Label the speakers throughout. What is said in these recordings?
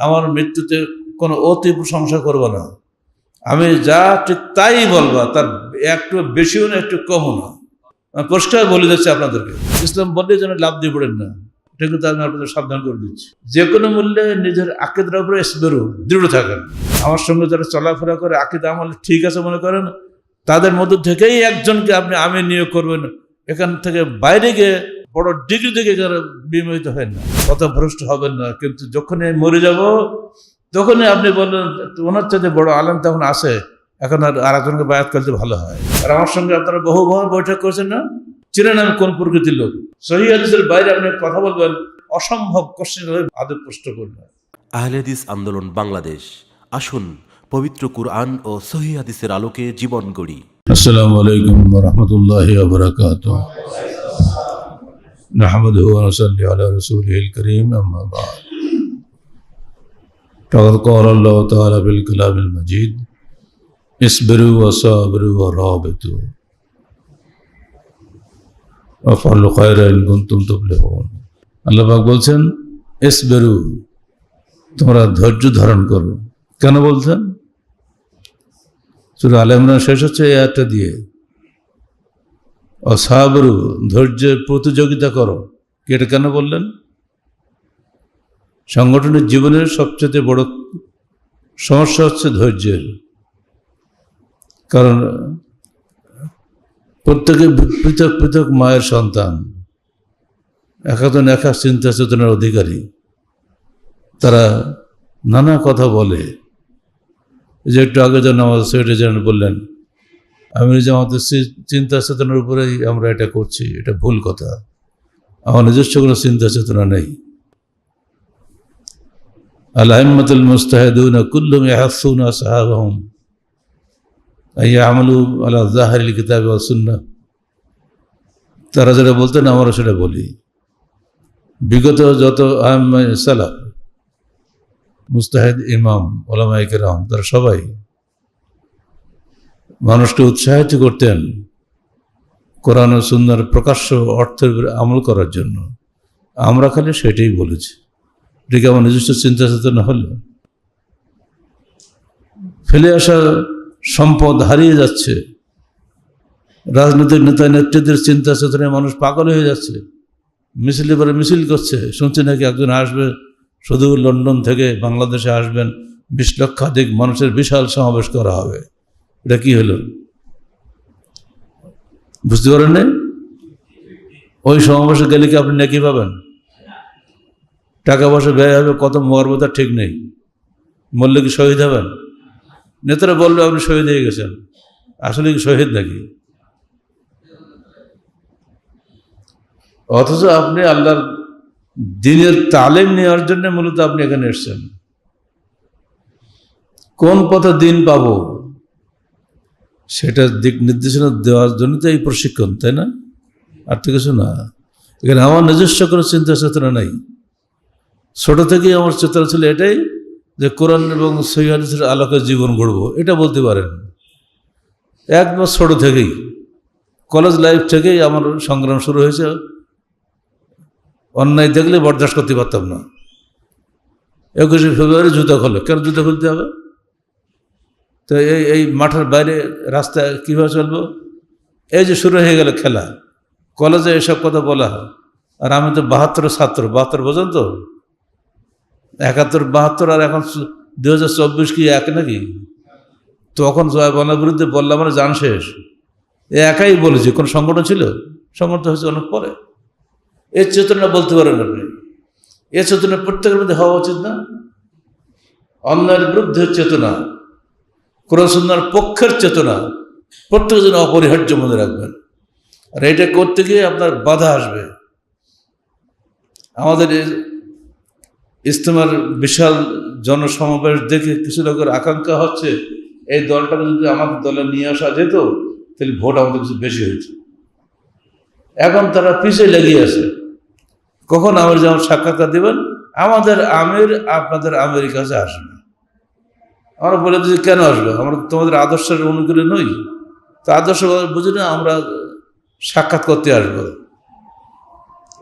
Speaker 1: আমার মৃত্যুতে কোনো অতি প্রশংসা করব না। আমি যা ঠিক তাই বলবা, তার একটু বেশিও না, একটু কমও না। পরিষ্কার বলে দিচ্ছি আপনাদেরকে, ইসলাম বললে যেন লাভ দিয়ে পড়েন না। এটা কিন্তু আমি আপনাদের সাবধান করে দিচ্ছি। যে কোনো মূল্যে নিজের আকিদার উপরে এসবেরু দৃঢ় থাকেন। আমার সঙ্গে যারা চলাফেরা করে, আকিদা আমল ঠিক আছে মনে করেন, তাদের মধ্য থেকেই একজনকে আপনি আমি নিয়োগ করবেন। এখান থেকে বাইরে গিয়ে বড় ডিগ্রি থেকে যারা বিমোহিত হয় না কত ভ্রষ্ট হবেন না কিন্তু যখনই মরে যাব তখনই আপনি বললেন ওনার চাইতে বড় আলম তখন আসে এখন আর আরেকজনকে বায়াত করতে ভালো হয়। আর আমার সঙ্গে আপনারা বহুবার বৈঠক করছেন না? চিনেন আমি কোন প্রকৃতির লোক? সহি হাদিসের বাইরে আপনি কথা বলবেন অসম্ভব কোশ্চেন হয়ে আদৌ প্রশ্ন করবেন
Speaker 2: আহলেদিস আন্দোলন বাংলাদেশ আসুন পবিত্র কুরআন ও সহি হাদিসের আলোকে জীবন গড়ি।
Speaker 1: আসসালামু আলাইকুম রহমতুল্লাহ বারাকাতুহু। نحمده ونصلي على رسوله الكريم أما بعد فقد قال الله تعالى في الكلام المجيد اصبروا وصابروا ورابطوا وفعلوا خيرا إن كنتم تفلحون আল্লাহ পাক বলছেন এসবেরু তোমরা ধৈর্য ধারণ করো কেন বলছেন সুরা আল ইমরান শেষ হচ্ছে এই আয়াতটা দিয়ে অসাবরু ধৈর্যের প্রতিযোগিতা করো। এটা কেন বললেন? সংগঠনের জীবনের সবচেয়ে বড় সমস্যা হচ্ছে ধৈর্যের। কারণ প্রত্যেকে পৃথক পৃথক মায়ের সন্তান। একাতন একা চিন্তা চেতনার অধিকারী। তারা নানা কথা বলে। যে একটু আগে যেন আমাদের সেক্রেটারি জেনারেল বললেন আমি আমাদের চিন্তা চেতনার উপরেই আমরা এটা করছি, এটা ভুল কথা। আমার নিজস্ব কোনো চিন্তা চেতনা নেই। আলহামতুল মুস্তাহিদুন কুল্লুম ইয়াহসুন সাহাবাহুম আইয়া আমলু আলা জাহারিল কিতাব সুন্নাহ। তারা যেটা বলতেন আমরা সেটা বলি। বিগত যত আহম্মা সালাফ, মুস্তাহিদ ইমাম ওলামাইকে রহম তারা সবাই মানুষকে উৎসাহিত করতেন কোরআন সুন্দর প্রকাশ্য অর্থের আমল করার জন্য। আমরা খালি সেটাই বলেছি। এটাকে আমার নিজস্ব চিন্তা চেতনা হলো? ফেলে আসা সম্পদ হারিয়ে যাচ্ছে। রাজনৈতিক নেতা নেত্রীদের চিন্তা চেতনায় মানুষ পাগল হয়ে যাচ্ছে। মিছিল পরে মিছিল করছে। শুনছি নাকি একজন আসবে, শুধু লন্ডন থেকে বাংলাদেশে আসবেন। বিশ লক্ষাধিক মানুষের বিশাল সমাবেশ করা হবে। এটা কি হলো? বুঝতে পারেন নাই? ওই সমাবেশে গেলে কি আপনি নাকি পাবেন? টাকা পয়সা ব্যয় হবে, কত মরবো তার ঠিক নেই। মরলে কি শহীদ হবেন? নেতারা বলল আপনি শহীদ হয়ে গেছেন। আসলে কি শহীদ নাকি? অথচ আপনি আল্লাহর দিনের তালিম নেওয়ার জন্য মূলত আপনি এখানে এসছেন। কোন পথে দিন পাবো? সেটা দিক নির্দেশনা দেওয়ার জন্য তো এই প্রশিক্ষণ, তাই না? আর তো কিছু না। এখানে আমার নিজস্ব কোনো চিন্তা চেতনা নাই। ছোট থেকেই আমার চেতনা ছিল এটাই যে কোরআন এবং সৈহাদিসের আলোকে জীবন গড়ব, এটা বলতে পারেন। একবার ছোট থেকেই, কলেজ লাইফ থেকেই আমার সংগ্রাম শুরু হয়েছে। অন্যায় দেখলে বরদাস্ত করতে পারতাম না। একুশে ফেব্রুয়ারি জুতা খোলো। কেন জুতা খুলতে হবে? তো এই এই মাঠের বাইরে রাস্তায় কীভাবে চলবো? এই যে শুরু হয়ে গেল খেলা। কলেজে এসব কথা বলা হয়। আর আমি তো বাহাত্তর ছাত্র, বাহাত্তর বোঝেন তো? একাত্তর, বাহাত্তর আর এখন দু হাজার চব্বিশ কি এক নাকি? তখন জয় বনার বিরুদ্ধে বললাম মানে জান শেষ। এ একাই বলেছি, কোন সংগঠন ছিল? সংগঠন হয়েছে অনেক পরে। এর চেতনা বলতে পারেন আপনি। এ চেতনা প্রত্যেকের মধ্যে হওয়া উচিত না। অন্যায়ের বিরুদ্ধে চেতনা। কোরআনার পক্ষের চেতনা প্রত্যেক জন অপরিহার্য মনে রাখবেন। আর এটা করতে গিয়ে আপনার বাধা আসবে। আমাদের ইজতেমার বিশাল জনসমাবেশ দেখে কিছু লোকের আকাঙ্ক্ষা হচ্ছে, এই দলটাকে যদি আমাদের দলে নিয়ে আসা যেত, তাহলে ভোট আমাদের কিছু বেশি হয়েছে। এখন তারা পিছিয়ে লেগে আছে। কখন আমার যেমন সাক্ষাৎকার দেবেন? আমাদের আমির আপনাদের আমেরিকা কাছে আসবে। আমরা বলে দিচ্ছি কেন আসবে? আমরা তোমাদের আদর্শের অনুকূলে নই। তো আদর্শ বুঝি না, আমরা সাক্ষাৎ করতে আসব।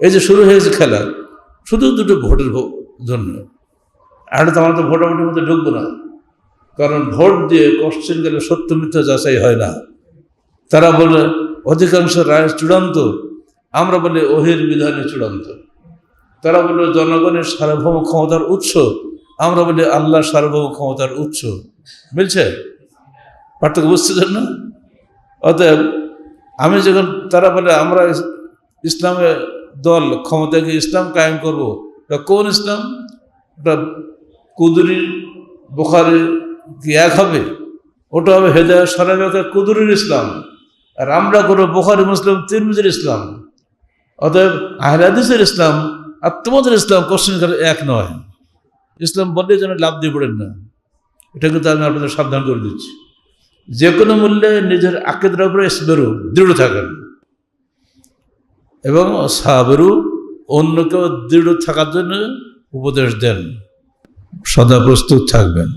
Speaker 1: এই যে শুরু হয়েছে খেলা, শুধু দুটো ভোটের জন্য। আর তো আমরা তো ভোটাভুটির মধ্যে ঢুকবো না। কারণ ভোট দিয়ে কোশ্চেন গেলে সত্য মিথ্যা যাচাই হয় না। তারা বলে, অধিকাংশ রায় চূড়ান্ত। আমরা বলি ওহির বিধানে চূড়ান্ত। তারা বলল জনগণের সার্বভৌম ক্ষমতার উৎস আমরা বলি আল্লাহ সার্বভৌম ক্ষমতার উৎস। মিলছে? পার্থক্য বুঝতেছেন না? অতএব আমি যখন, তারা বলে, আমরা ইস- ইসলামের দল ক্ষমতাকে ইসলাম কায়েম করব। এটা কোন ইসলাম? ওটা কুদুরি, বোখারে কি এক হবে? ওটা হবে হেদায় সরাবেকা কুদুরির ইসলাম। আর আমরা করব বোখারি, মুসলিম, তিরমিজের ইসলাম। অতএব আহলাদিসের ইসলাম আর তোমাদের ইসলাম কোশ্চেন এক নয়। ইসলাম বললে যেন লাভ দিয়ে পড়েন না, এটা কিন্তু আমি আপনাদের সাবধান করে দিচ্ছি। যে কোনো মূল্যে নিজের আকেদের উপরে ইসবেরু দৃঢ় থাকেন। এবং সাহাবেরু অন্যকেও দৃঢ় থাকার জন্য উপদেশ দেন। সদা প্রস্তুত থাকবেন।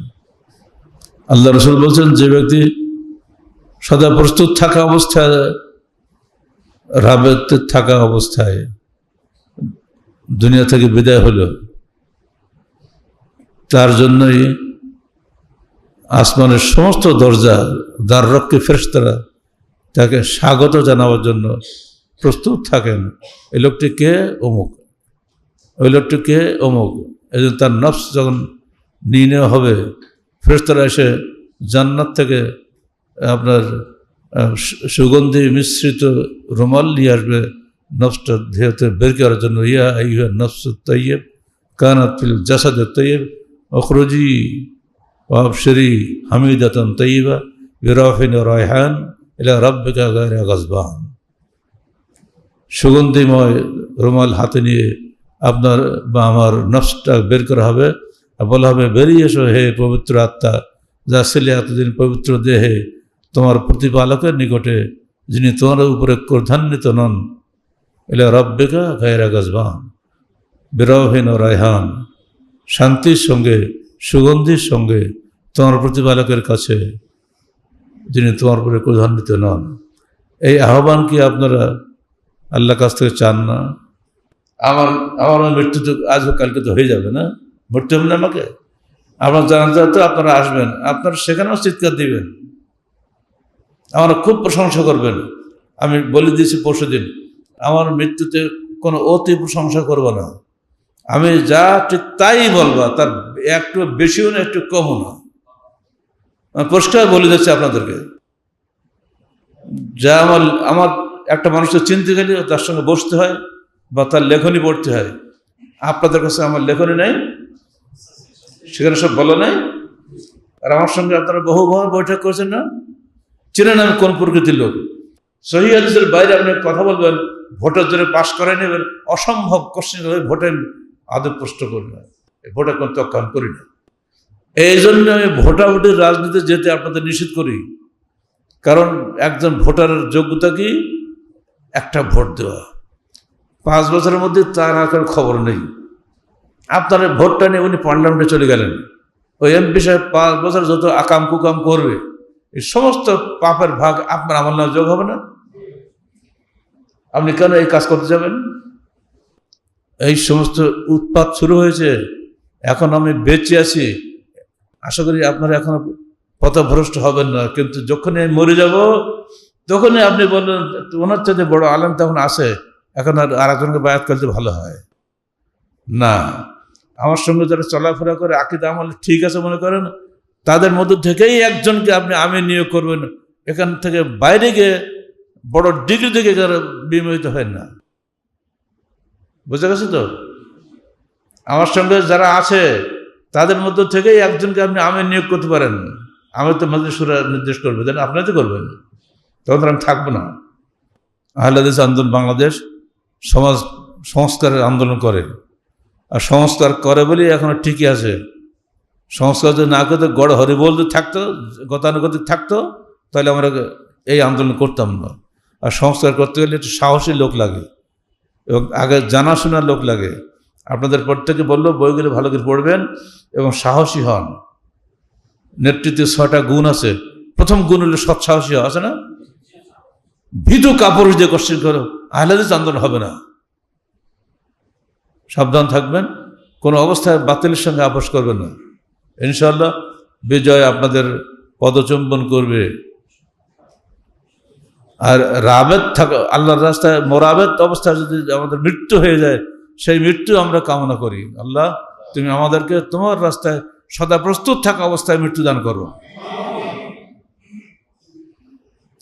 Speaker 1: আল্লাহ রসুল বলছেন, যে ব্যক্তি সদা প্রস্তুত থাকা অবস্থায় রাবেতে থাকা অবস্থায় দুনিয়া থেকে বিদায় হলো তার জন্যই আসমানের সমস্ত দরজা দ্বার রক্ষে ফেরেশতারা তাকে স্বাগত জানাবার জন্য প্রস্তুত থাকেন। এই লোকটি কে? অমুক। ওই লোকটি কে? অমুক। এই তার নফস যখন নিয়ে হবে, ফেরেশতারা এসে জান্নাত থেকে আপনার সুগন্ধি মিশ্রিত রুমাল নিয়ে আসবে। নফসটা ধেয়তে বের করার জন্য, ইয়া ইয়া নফস তৈয়ব কানাত জাসাদ তৈয়ব অখরজি ওয়াবশরি হামিদাতন তৈবা বিরাফিন রয়হান এলা রব্বিকা গায়রা গজবান সুগন্ধিময় রুমাল হাতে নিয়ে আপনার বা আমার নফসটা বের করা হবে। আর বলা হবে, বেরিয়ে এসো হে পবিত্র আত্মা, যা ছেলে এতদিন পবিত্র দেহে তোমার প্রতিপালকের নিকটে, যিনি তোমার উপরে ক্রধান্বিত নন, এলে রব্বিকা গায়রা গজবান বিরহীন রায়হান। শান্তির সঙ্গে, সুগন্ধির সঙ্গে তোমার প্রতিপালকের কাছে, যিনি তোমার উপরে ক্রধান্বিত নন। এই আহ্বান কি আপনারা আল্লাহ কাছ থেকে চান না? আমার আমার মৃত্যু তো আজ কালকে তো হয়ে যাবে না। মরতে হবে না আমাকে? আপনার জানাতে তো আপনারা আসবেন। আপনারা সেখানেও চিৎকার দিবেন। আমার খুব প্রশংসা করবেন। আমি বলে দিয়েছি পরশু দিন আমার মৃত্যুতে কোনো অতি প্রশংসা করব না। আমি যা ঠিক তাই বলবা, তার একটু বেশিও না একটু কমও না পরিষ্কার বলে দিচ্ছি আপনাদেরকে। যা আমার আমার একটা মানুষকে চিনতে গেলে তার সঙ্গে বসতে হয় বা তার লেখনী পড়তে হয়। আপনাদের কাছে আমার লেখনী নেই, সেখানে সব বলো নাই। আর আমার সঙ্গে আপনারা বহু বহু বৈঠক করেছেন না? চেনেন আমি কোন প্রকৃতির লোক? সহি বাইরে আপনি কথা বলবেন, ভোটের জন্য পাশ করে নেবেন, অসম্ভব কোশ্চেন ভোটে আদৌ প্রশ্ন করি না। ভোটে কোনো তক্ষণ করি না। এই জন্য আমি ভোটাভুটির রাজনীতি যেতে আপনাদের নিষেধ করি। কারণ একজন ভোটারের যোগ্যতা কি? একটা ভোট দেওয়া। পাঁচ বছরের মধ্যে তার আর খবর নেই। আপনার ভোটটা নিয়ে উনি পার্লামেন্টে চলে গেলেন। ওই এমপি সাহেব পাঁচ বছর যত আকাম কুকাম করবে, এই সমস্ত পাপের ভাগ আপনার আমার নামে যোগ হবে না। আপনি কেন এই কাজ করতে যাবেন? এই সমস্ত উৎপাত শুরু হয়েছে। এখন আমি বেঁচে আছি। আশা করি আপনারা এখনও পথভ্রষ্ট হবেন না, কিন্তু যখনই আমি মরে যাব, তখনই আপনি বললেন ওনার চাইতে বড় আলেম তখন আসে এখন আর আরেকজনকে বায়াত করতে ভালো হয়। না, আমার সঙ্গে যারা চলাফেরা করে, আকিদা আমল ঠিক আছে মনে করেন, তাদের মধ্য থেকেই একজনকে আপনি আমি নিয়োগ করবেন। এখান থেকে বাইরে গিয়ে বড় ডিগ্রি থেকে বিমোহিত হয় না। বুঝে গেছে তো? আমার সঙ্গে যারা আছে, তাদের মধ্য থেকেই একজনকে আপনি আমি নিয়োগ করতে পারেন। আমি তো মজলিসুরা নির্দেশ করবে দেন আপনারা তো করবেন। তখন আমি থাকব না। আহলাদিস আন্দোলন বাংলাদেশ সমাজ, সংস্কারের আন্দোলন করে। আর সংস্কার করে বলেই এখনও ঠিকই আছে। সংস্কার যদি না করতে গড় হরিবল যদি থাকতো, গতানুগতিক থাকতো, তাহলে আমরা এই আন্দোলন করতাম না। আর সংস্কার করতে গেলে একটু সাহসী লোক লাগে। এবং আগে জানাশোনার লোক লাগে। আপনাদের প্রত্যেকে বলল বইগুলো ভালো করে পড়বেন এবং সাহসী হন। নেতৃত্বে ছয়টা গুণ আছে। প্রথম গুণ হলো সৎসাহসী হওয়া, আছে না? ভীতু কাপড় দিয়ে কোশ্চেন করো আহলাদিস আন্দোলন হবে না। সাবধান থাকবেন কোনো অবস্থায় বাতিলের সঙ্গে আপোষ করবে না। ইনশাল্লাহ বিজয় আপনাদের পদচুম্বন করবে। আর রাবেদ থাকা, আল্লাহর রাস্তায় মোরাবেদ অবস্থায় যদি আমাদের মৃত্যু হয়ে যায়, সেই মৃত্যু আমরা কামনা করি। আল্লাহ, তুমি আমাদেরকে তোমার রাস্তায় সদা প্রস্তুত থাকা অবস্থায় মৃত্যু দান করো।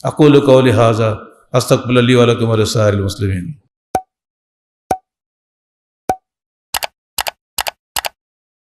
Speaker 1: আকুল কৌলি হাজা আস্তাকুল্লি আল মুসলিম মুসলিমিন।